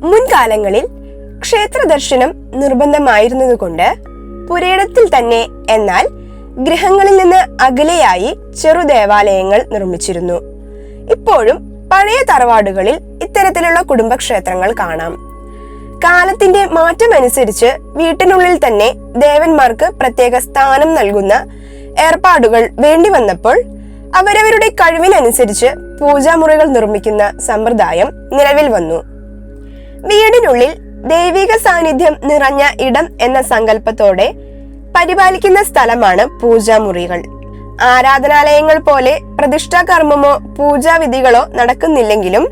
മുൻകാലങ്ങളിൽ ക്ഷേത്ര ദർശനം നിർബന്ധമായിരുന്നതുകൊണ്ട് പുരയിടത്തിൽ തന്നെ എന്നാൽ ഗ്രഹങ്ങളിൽ നിന്ന് അകലെയായി ചെറുദേവാലയങ്ങൾ നിർമ്മിച്ചിരുന്നു. ഇപ്പോഴും പഴയ തറവാടുകളിൽ ഇത്തരത്തിലുള്ള കുടുംബക്ഷേത്രങ്ങൾ കാണാം. കാലത്തിന്റെ മാറ്റമനുസരിച്ച് വീട്ടിനുള്ളിൽ തന്നെ ദേവന്മാർക്ക് പ്രത്യേക സ്ഥാനം നൽകുന്ന ഏർപ്പാടുകൾ വേണ്ടി വന്നപ്പോൾ അവരവരുടെ കഴിവിനനുസരിച്ച് പൂജാമുറികൾ നിർമ്മിക്കുന്ന സമ്പ്രദായം നിലവിൽ വന്നു. വീടിനുള്ളിൽ ദൈവിക സാന്നിധ്യം നിറഞ്ഞ ഇടം എന്ന സങ്കല്പത്തോടെ പരിപാലിക്കുന്ന സ്ഥലമാണ് പൂജാമുറികൾ. ആരാധനാലയങ്ങൾ പോലെ പ്രതിഷ്ഠാ കർമ്മമോ പൂജാവിധികളോ നടക്കുന്നില്ലെങ്കിലും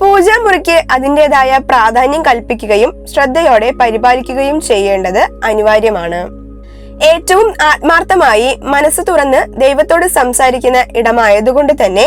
പൂജാമുറിക്ക് അതിന്റെതായ പ്രാധാന്യം കൽപ്പിക്കുകയും ശ്രദ്ധയോടെ പരിപാലിക്കുകയും ചെയ്യേണ്ടത് അനിവാര്യമാണ്. ഏറ്റവും ആത്മാർത്ഥമായി മനസ്സ് തുറന്ന് ദൈവത്തോട് സംസാരിക്കുന്ന ഇടമായതുകൊണ്ട് തന്നെ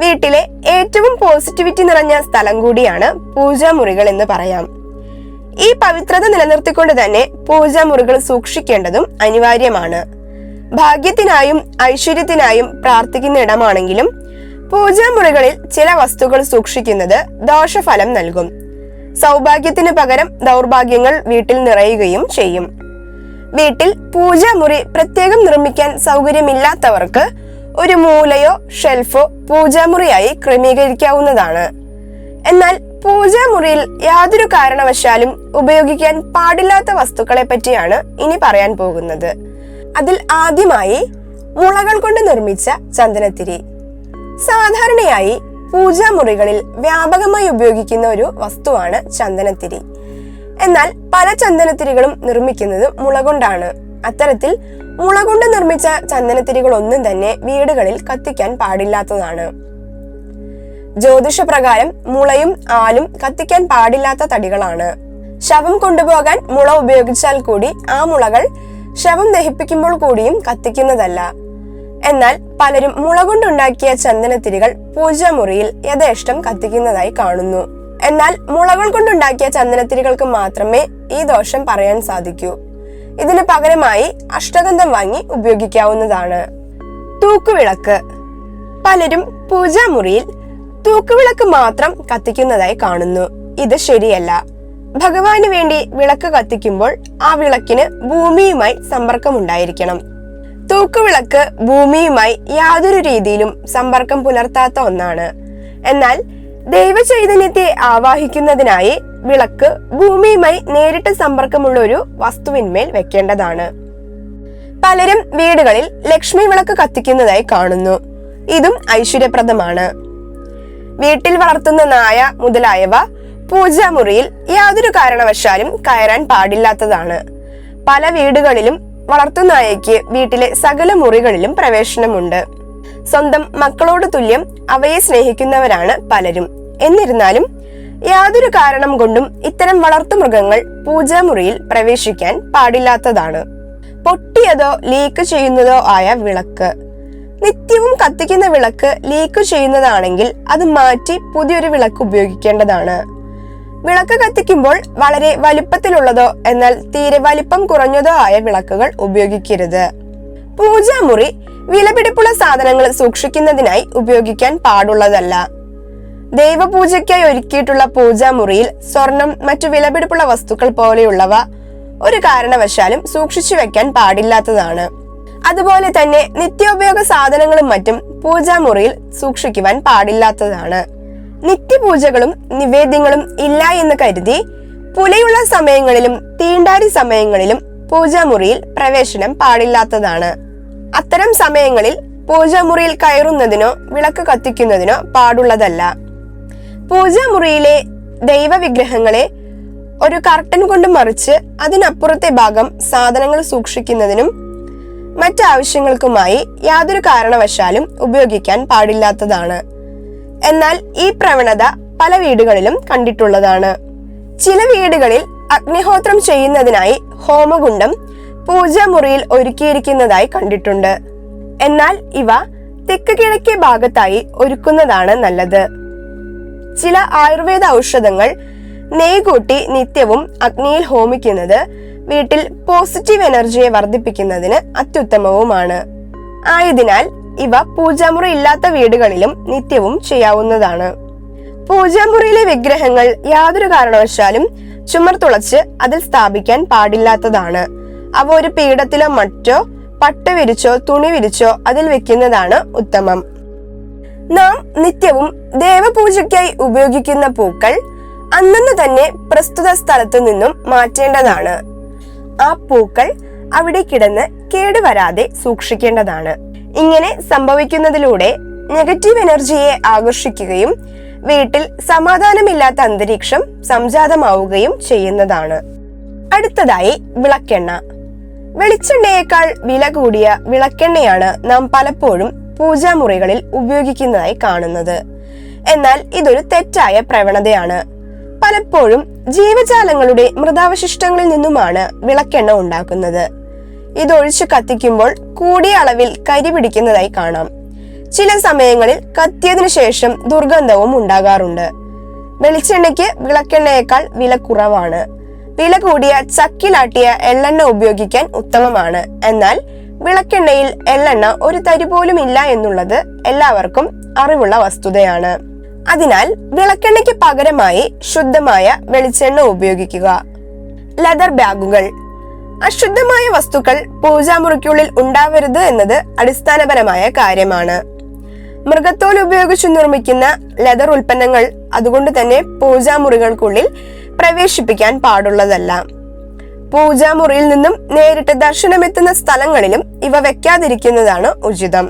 വീട്ടിലെ ഏറ്റവും പോസിറ്റിവിറ്റി നിറഞ്ഞ സ്ഥലം കൂടിയാണ് പൂജാമുറികൾ എന്ന് പറയാം. ഈ പവിത്രത നിലനിർത്തിക്കൊണ്ട് തന്നെ പൂജാമുറികൾ സൂക്ഷിക്കേണ്ടതും അനിവാര്യമാണ്. ഭാഗ്യത്തിനായും ഐശ്വര്യത്തിനായും പ്രാർത്ഥിക്കുന്ന ഇടമാണെങ്കിലും പൂജാമുറികളിൽ ചില വസ്തുക്കൾ സൂക്ഷിക്കുന്നത് ദോഷഫലം നൽകും. സൗഭാഗ്യത്തിന് പകരം ദൗർഭാഗ്യങ്ങൾ വീട്ടിൽ നിറയുകയും ചെയ്യും. വീട്ടിൽ പൂജാമുറി പ്രത്യേകം നിർമ്മിക്കാൻ സൗകര്യമില്ലാത്തവർക്ക് ഒരു മൂലയോ ഷെൽഫോ പൂജാമുറിയായി ക്രമീകരിക്കാവുന്നതാണ്. എന്നാൽ പൂജാമുറിയിൽ യാതൊരു കാരണവശാലും ഉപയോഗിക്കാൻ പാടില്ലാത്ത വസ്തുക്കളെ പറ്റിയാണ് ഇനി പറയാൻ പോകുന്നത്. അതിൽ ആദ്യമായി മുളകൾ കൊണ്ട് നിർമ്മിച്ച ചന്ദനത്തിരി. സാധാരണയായി പൂജാമുറികളിൽ വ്യാപകമായി ഉപയോഗിക്കുന്ന ഒരു വസ്തുവാണ് ചന്ദനത്തിരി. എന്നാൽ പല ചന്ദനത്തിരികളും നിർമ്മിക്കുന്നത് മുള കൊണ്ടാണ് അത്തരത്തിൽ മുള കൊണ്ട് നിർമ്മിച്ച ചന്ദനത്തിരികളൊന്നും തന്നെ വീടുകളിൽ കത്തിക്കാൻ പാടില്ലാത്തതാണ്. ജ്യോതിഷപ്രകാരം മുളയും ആലും കത്തിക്കാൻ പാടില്ലാത്ത തടികളാണ്. ശവം കൊണ്ടുപോകാൻ മുള ഉപയോഗിച്ചാൽ കൂടി ആ മുളകൾ ശവം ദഹിപ്പിക്കുമ്പോൾ കൂടിയും കത്തിക്കുന്നതല്ല. എന്നാൽ പലരും മുള കൊണ്ടുണ്ടാക്കിയ ചന്ദനത്തിരികൾ പൂജാമുറിയിൽ യഥേഷ്ടം കത്തിക്കുന്നതായി കാണുന്നു. എന്നാൽ മുളകൾ കൊണ്ടുണ്ടാക്കിയ ചന്ദനത്തിരികൾക്ക് മാത്രമേ ഈ ദോഷം പറയാൻ സാധിക്കൂ. ഇതിന് പകരമായി അഷ്ടഗന്ധം വാങ്ങി ഉപയോഗിക്കാവുന്നതാണ്. തൂക്കുവിളക്ക്. പലരും പൂജാമുറിയിൽ തൂക്കുവിളക്ക് മാത്രം കത്തിക്കുന്നതായി കാണുന്നു. ഇത് ശരിയല്ല. ഭഗവാന് വേണ്ടി വിളക്ക് കത്തിക്കുമ്പോൾ ആ വിളക്കിന് ഭൂമിയുമായി സമ്പർക്കമുണ്ടായിരിക്കണം. തൂക്കുവിളക്ക് ഭൂമിയുമായി യാതൊരു രീതിയിലും സമ്പർക്കം പുലർത്താത്ത ഒന്നാണ്. എന്നാൽ ദൈവചൈതന്യത്തെ ആവാഹിക്കുന്നതിനായി വിളക്ക് ഭൂമിയുമായി നേരിട്ട് സമ്പർക്കമുള്ള ഒരു വസ്തുവിന്മേൽ വെക്കേണ്ടതാണ്. പലരും വീടുകളിൽ ലക്ഷ്മി വിളക്ക് കത്തിക്കുന്നതായി കാണുന്നു. ഇതും ഐശ്വര്യപ്രദമാണ്. വീട്ടിൽ വളർത്തുന്ന നായ മുതലായവ പൂജാമുറിയിൽ യാതൊരു കാരണവശാലും കയറാൻ പാടില്ലാത്തതാണ്. പല വീടുകളിലും വളർത്തുനായയ്ക്ക് വീട്ടിലെ സകല മുറികളിലും പ്രവേശനമുണ്ട്. സ്വന്തം മക്കളോട് തുല്യം അവയെ സ്നേഹിക്കുന്നവരാണ് പലരും. എന്നിരുന്നാലും യാതൊരു കാരണം കൊണ്ടും ഇത്തരം വളർത്തുമൃഗങ്ങൾ പൂജാമുറിയിൽ പ്രവേശിക്കാൻ പാടില്ലാത്തതാണ്. പൊട്ടിയതോ ലീക്ക് ചെയ്യുന്നതോ ആയ വിളക്ക്. നിത്യവും കത്തിക്കുന്ന വിളക്ക് ലീക്ക് ചെയ്യുന്നതാണെങ്കിൽ അത് മാറ്റി പുതിയൊരു വിളക്ക് ഉപയോഗിക്കേണ്ടതാണ്. വിളക്ക് കത്തിക്കുമ്പോൾ വളരെ വലുപ്പത്തിലുള്ളതോ എന്നാൽ തീരെ വലിപ്പം കുറഞ്ഞതോ ആയ വിളക്കുകൾ ഉപയോഗിക്കരുത്. പൂജാമുറി വിലപിടിപ്പുള്ള സാധനങ്ങൾ സൂക്ഷിക്കുന്നതിനായി ഉപയോഗിക്കാൻ പാടുള്ളതല്ല. ദൈവപൂജയ്ക്കായി ഒരുക്കിയിട്ടുള്ള പൂജാമുറിയിൽ സ്വർണം മറ്റു വിലപിടിപ്പുള്ള വസ്തുക്കൾ പോലെയുള്ളവ ഒരു കാരണവശാലും സൂക്ഷിച്ചു വെക്കാൻ പാടില്ലാത്തതാണ്. അതുപോലെ തന്നെ നിത്യോപയോഗ സാധനങ്ങളും മറ്റും പൂജാമുറിയിൽ സൂക്ഷിക്കുവാൻ പാടില്ലാത്തതാണ്. നിത്യപൂജകളും നിവേദ്യങ്ങളും ഇല്ല എന്ന് കരുതി പുലയുള്ള സമയങ്ങളിലും തീണ്ടാരി സമയങ്ങളിലും പൂജാമുറിയിൽ പ്രവേശനം പാടില്ലാത്തതാണ്. അത്തരം സമയങ്ങളിൽ പൂജാമുറിയിൽ കയറുന്നതിനോ വിളക്ക് കത്തിക്കുന്നതിനോ പാടുള്ളതല്ല. പൂജാമുറിയിലെ ദൈവവിഗ്രഹങ്ങളെ ഒരു കർട്ടൻ കൊണ്ട് മറിച്ച് അതിനപ്പുറത്തെ ഭാഗം സാധനങ്ങൾ സൂക്ഷിക്കുന്നതിനും മറ്റാവശ്യങ്ങൾക്കുമായി യാതൊരു കാരണവശാലും ഉപയോഗിക്കാൻ പാടില്ലാത്തതാണ്. എന്നാൽ ഈ പ്രവണത പല വീടുകളിലും കണ്ടിട്ടുള്ളതാണ്. ചില വീടുകളിൽ അഗ്നിഹോത്രം ചെയ്യുന്നതിനായി ഹോമകുണ്ടം പൂജാമുറിയിൽ ഒരുക്കിയിരിക്കുന്നതായി കണ്ടിട്ടുണ്ട്. എന്നാൽ ഇവ തെക്ക് കിഴക്കേ ഭാഗത്തായി ഒരുക്കുന്നതാണ് നല്ലത്. ചില ആയുർവേദ ഔഷധങ്ങൾ നെയ് കൂട്ടി നിത്യവും അഗ്നിയിൽ ഹോമിക്കുന്നത് വീട്ടിൽ പോസിറ്റീവ് എനർജിയെ വർദ്ധിപ്പിക്കുന്നതിന് അത്യുത്തമവുമാണ്. ആയതിനാൽ ഇവ പൂജാമുറി ഇല്ലാത്ത വീടുകളിലും നിത്യവും ചെയ്യാവുന്നതാണ്. പൂജാമുറിയിലെ വിഗ്രഹങ്ങൾ യാതൊരു കാരണവശാലും ചുമർ തുളച്ച് അതിൽ സ്ഥാപിക്കാൻ പാടില്ലാത്തതാണ്. അവ ഒരു പീഠത്തിലോ മറ്റോ പട്ട വിരിച്ചോ തുണി വിരിച്ചോ അതിൽ വെക്കുന്നതാണ് ഉത്തമം. നാം നിത്യവും ദേവപൂജയ്ക്കായി ഉപയോഗിക്കുന്ന പൂക്കൾ അന്നു തന്നെ പ്രസ്തുത സ്ഥലത്തു നിന്നും മാറ്റേണ്ടതാണ്. ആ പൂക്കൾ അവിടെ കിടന്ന് കേടുവരാതെ സൂക്ഷിക്കേണ്ടതാണ്. ഇങ്ങനെ സംഭവിക്കുന്നതിലൂടെ നെഗറ്റീവ് എനർജിയെ ആകർഷിക്കുകയും വീട്ടിൽ സമാധാനമില്ലാത്ത അന്തരീക്ഷം സംജാതമാവുകയും ചെയ്യുന്നതാണ്. അടുത്തതായി വിളക്കെണ്ണ. വെളിച്ചെണ്ണയേക്കാൾ വില കൂടിയ വിളക്കെണ്ണയാണ് നാം പലപ്പോഴും പൂജാമുറികളിൽ ഉപയോഗിക്കുന്നതായി കാണുന്നത്. എന്നാൽ ഇതൊരു തെറ്റായ പ്രവണതയാണ്. പലപ്പോഴും ജീവജാലങ്ങളുടെ മൃതാവശിഷ്ടങ്ങളിൽ നിന്നുമാണ് വിളക്കെണ്ണ ഉണ്ടാക്കുന്നത്. ഇതൊഴിച്ച് കത്തിക്കുമ്പോൾ കൂടിയ അളവിൽ കരി പിടിക്കുന്നതായി കാണാം. ചില സമയങ്ങളിൽ കത്തിയതിനു ശേഷം ദുർഗന്ധവും ഉണ്ടാകാറുണ്ട്. വെളിച്ചെണ്ണയ്ക്ക് വിളക്കെണ്ണയേക്കാൾ വില കുറവാണ്. വില കൂടിയ ചക്കിലാട്ടിയ എള്ളെണ്ണ ഉപയോഗിക്കാൻ ഉത്തമമാണ്. എന്നാൽ വിളക്കെണ്ണയിൽ എള്ളെണ്ണ ഒരു തരി പോലും ഇല്ല എന്നുള്ളത് എല്ലാവർക്കും അറിവുള്ള വസ്തുതയാണ്. അതിനാൽ വിളക്കെണ്ണയ്ക്ക് പകരമായി ശുദ്ധമായ വെളിച്ചെണ്ണ ഉപയോഗിക്കുക. ലെതർ ബാഗുകൾ. അശുദ്ധമായ വസ്തുക്കൾ പൂജാമുറിക്കുള്ളിൽ ഉണ്ടാവരുത് എന്നത് അടിസ്ഥാനപരമായ കാര്യമാണ്. മൃഗത്തോൽ ഉപയോഗിച്ച് നിർമ്മിക്കുന്ന ലെതർ ഉൽപ്പന്നങ്ങൾ അതുകൊണ്ട് തന്നെ പൂജാമുറികൾക്കുള്ളിൽ പ്രവേശിപ്പിക്കാൻ പാടുള്ളതല്ല. പൂജാമുറിയിൽ നിന്നും നേരിട്ട് ദർശനമെത്തുന്ന സ്ഥലങ്ങളിലും ഇവ വെക്കാതിരിക്കുന്നതാണ് ഉചിതം.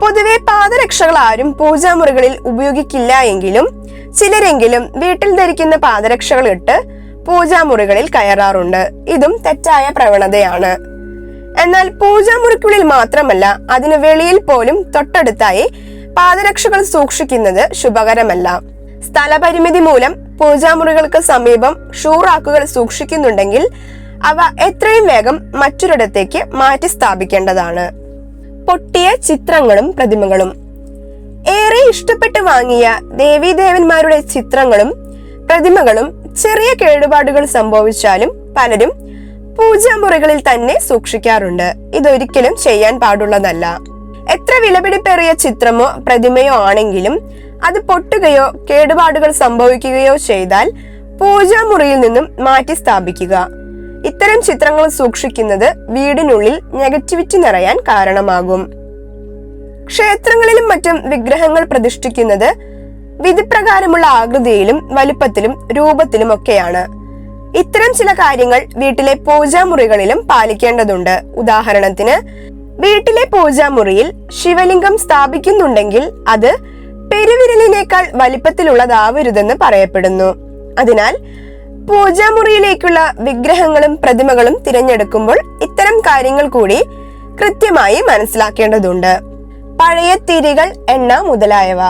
പൊതുവെ പാദരക്ഷകൾ ആരും പൂജാമുറികളിൽ ഉപയോഗിക്കില്ല എങ്കിലും ചിലരെങ്കിലും വീട്ടിൽ ധരിക്കുന്ന പാദരക്ഷകൾ ഇട്ട് പൂജാമുറികളിൽ കയറാറുണ്ട്. ഇതും തെറ്റായ പ്രവണതയാണ്. എന്നാൽ പൂജാമുറിക്കുള്ളിൽ മാത്രമല്ല അതിന് വെളിയിൽ പോലും തൊട്ടടുത്തായി പാദരക്ഷകൾ സൂക്ഷിക്കുന്നത് ശുഭകരമല്ല. സ്ഥലപരിമിതി മൂലം പൂജാമുറികൾക്ക് സമീപം ഷൂറാക്കുകൾ സൂക്ഷിക്കുന്നുണ്ടെങ്കിൽ അവ എത്രയും വേഗം മറ്റൊരിടത്തേക്ക് മാറ്റി സ്ഥാപിക്കേണ്ടതാണ്. പൊട്ടിയ ചിത്രങ്ങളും പ്രതിമകളും. ഏറെ ഇഷ്ടപ്പെട്ട് വാങ്ങിയ ദേവീദേവന്മാരുടെ ചിത്രങ്ങളും പ്രതിമകളും ചെറിയ കേടുപാടുകൾ സംഭവിച്ചാലും പലരും പൂജാമുറികളിൽ തന്നെ സൂക്ഷിക്കാറുണ്ട്. ഇതൊരിക്കലും ചെയ്യാൻ പാടുള്ളതല്ല. എത്ര വിലപിടിപ്പേറിയ ചിത്രമോ പ്രതിമയോ ആണെങ്കിലും അത് പൊട്ടുകയോ കേടുപാടുകൾ സംഭവിക്കുകയോ ചെയ്താൽ പൂജാമുറിയിൽ നിന്നും മാറ്റി സ്ഥാപിക്കുക. ഇത്തരം ചിത്രങ്ങൾ സൂക്ഷിക്കുന്നത് വീടിനുള്ളിൽ നെഗറ്റിവിറ്റി നിറയാൻ കാരണമാകും. ക്ഷേത്രങ്ങളിലും മറ്റും വിഗ്രഹങ്ങൾ പ്രതിഷ്ഠിക്കുന്നത് വിധിപ്രകാരമുള്ള ആകൃതിയിലും വലുപ്പത്തിലും രൂപത്തിലും ഒക്കെയാണ്. ഇത്തരം ചില കാര്യങ്ങൾ വീട്ടിലെ പൂജാമുറികളിലും പാലിക്കേണ്ടതുണ്ട്. ഉദാഹരണത്തിന് വീട്ടിലെ പൂജാമുറിയിൽ ശിവലിംഗം സ്ഥാപിക്കുന്നുണ്ടെങ്കിൽ അത് പെരുവിരലിനേക്കാൾ വലിപ്പത്തിലുള്ളതാവരുതെന്ന് പറയപ്പെടുന്നു. അതിനാൽ പൂജാമുറിയിലേക്കുള്ള വിഗ്രഹങ്ങളും പ്രതിമകളും തിരഞ്ഞെടുക്കുമ്പോൾ ഇത്തരം കാര്യങ്ങൾ കൂടി കൃത്യമായി മനസ്സിലാക്കേണ്ടതുണ്ട്. പഴയ തിരികൾ എണ്ണ മുതലായവ.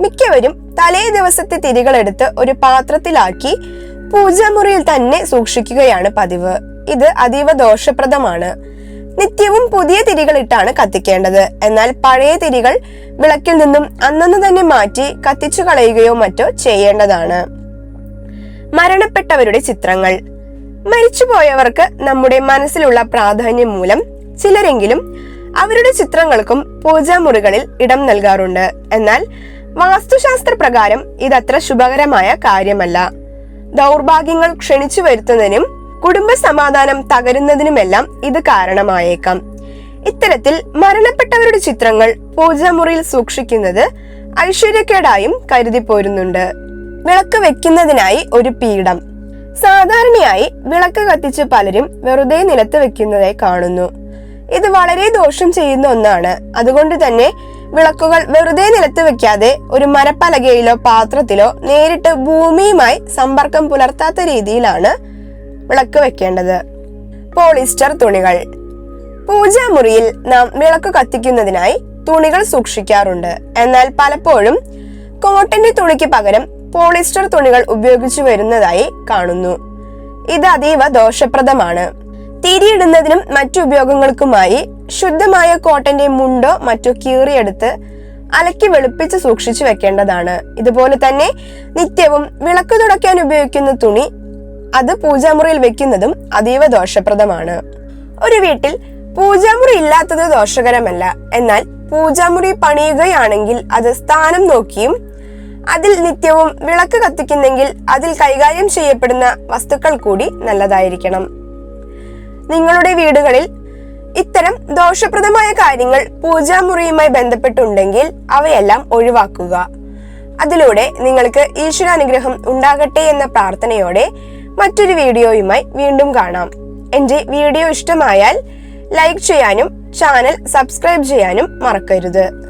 മിക്കവരും തലേ ദിവസത്തെ തിരികൾ എടുത്ത് ഒരു പാത്രത്തിലാക്കി പൂജാമുറിയിൽ തന്നെ സൂക്ഷിക്കുകയാണ് പതിവ്. ഇത് അതീവ ദോഷപ്രദമാണ്. നിത്യവും പുതിയ തിരികൾ ഇട്ടാണ് കത്തിക്കേണ്ടത്. എന്നാൽ പഴയ തിരികൾ വിളക്കിൽ നിന്നും അന്നന്ന് തന്നെ മാറ്റി കത്തിച്ചു കളയുകയോ മറ്റോ ചെയ്യേണ്ടതാണ്. മരണപ്പെട്ടവരുടെ ചിത്രങ്ങൾ. മരിച്ചുപോയവർക്ക് നമ്മുടെ മനസ്സിലുള്ള പ്രാധാന്യം മൂലം ചിലരെങ്കിലും അവരുടെ ചിത്രങ്ങൾക്കും പൂജാമുറികളിൽ ഇടം നൽകാറുണ്ട്. എന്നാൽ വാസ്തുശാസ്ത്ര പ്രകാരം ഇതത്ര ശുഭകരമായ കാര്യമല്ല. ദൗർഭാഗ്യങ്ങൾ ക്ഷണിച്ചു വരുത്തുന്നതിനും കുടുംബ സമാധാനം തകരുന്നതിനുമെല്ലാം ഇത് കാരണമായേക്കാം. ഇത്തരത്തിൽ മരണപ്പെട്ടവരുടെ ചിത്രങ്ങൾ പൂജാമുറിയിൽ സൂക്ഷിക്കുന്നത് ഐശ്വര്യക്കേടായും കരുതി പോരുന്നുണ്ട് വിളക്ക് വെക്കുന്നതിനായി ഒരു പീഠം. സാധാരണയായി വിളക്ക് കത്തിച്ച് പലരും വെറുതെ നിലത്ത് വെക്കുന്നതായി കാണുന്നു. ഇത് വളരെ ദോഷം ചെയ്യുന്ന ഒന്നാണ്. അതുകൊണ്ട് തന്നെ വിളക്കുകൾ വെറുതെ നിലത്ത് വെക്കാതെ ഒരു മരപ്പലകയിലോ പാത്രത്തിലോ നേരിട്ട് ഭൂമിയുമായി സമ്പർക്കം പുലർത്താത്ത രീതിയിലാണ് വിളക്ക് വെക്കേണ്ടത്. പോളിസ്റ്റർ തുണികൾ. പൂജാമുറിയിൽ നാം വിളക്ക് കത്തിക്കുന്നതിനായി തുണികൾ സൂക്ഷിക്കാറുണ്ട്. എന്നാൽ പലപ്പോഴും കോട്ടന്റെ തുണിക്ക് പകരം പോളിസ്റ്റർ തുണികൾ ഉപയോഗിച്ചു വരുന്നതായി കാണുന്നു. ഇത് അതീവ ദോഷപ്രദമാണ്. തിരിയിടുന്നതിനും മറ്റു ഉപയോഗങ്ങൾക്കുമായി ശുദ്ധമായ കോട്ടന്റെ മുണ്ടോ മറ്റോ കീറിയെടുത്ത് അലക്കി വെളുപ്പിച്ച് സൂക്ഷിച്ചു വെക്കേണ്ടതാണ്. ഇതുപോലെ തന്നെ നിത്യവും വിളക്ക് തുടയ്ക്കാൻ ഉപയോഗിക്കുന്ന തുണി അത് പൂജാമുറിയിൽ വെക്കുന്നതും അതീവ ദോഷപ്രദമാണ്. ഒരു വീട്ടിൽ പൂജാമുറി ഇല്ലാത്തത് ദോഷകരമല്ല. എന്നാൽ പൂജാമുറി പണിയുകയാണെങ്കിൽ അത് സ്ഥാനം നോക്കിയും അതിൽ നിത്യവും വിളക്ക് കത്തിക്കുന്നെങ്കിൽ അതിൽ കൈകാര്യം ചെയ്യപ്പെടുന്ന വസ്തുക്കൾ കൂടി നല്ലതായിരിക്കണം. നിങ്ങളുടെ വീടുകളിൽ ഇത്തരം ദോഷപ്രദമായ കാര്യങ്ങൾ പൂജാമുറിയുമായി ബന്ധപ്പെട്ടുണ്ടെങ്കിൽ അവയെല്ലാം ഒഴിവാക്കുക. അതിലൂടെ നിങ്ങൾക്ക് ഈശ്വരാനുഗ്രഹം ഉണ്ടാകട്ടെ എന്ന പ്രാർത്ഥനയോടെ മറ്റൊരു വീഡിയോയുമായി വീണ്ടും കാണാം. എന്റെ വീഡിയോ ഇഷ്ടമായാൽ ലൈക്ക് ചെയ്യാനും ചാനൽ സബ്സ്ക്രൈബ് ചെയ്യാനും മറക്കരുത്.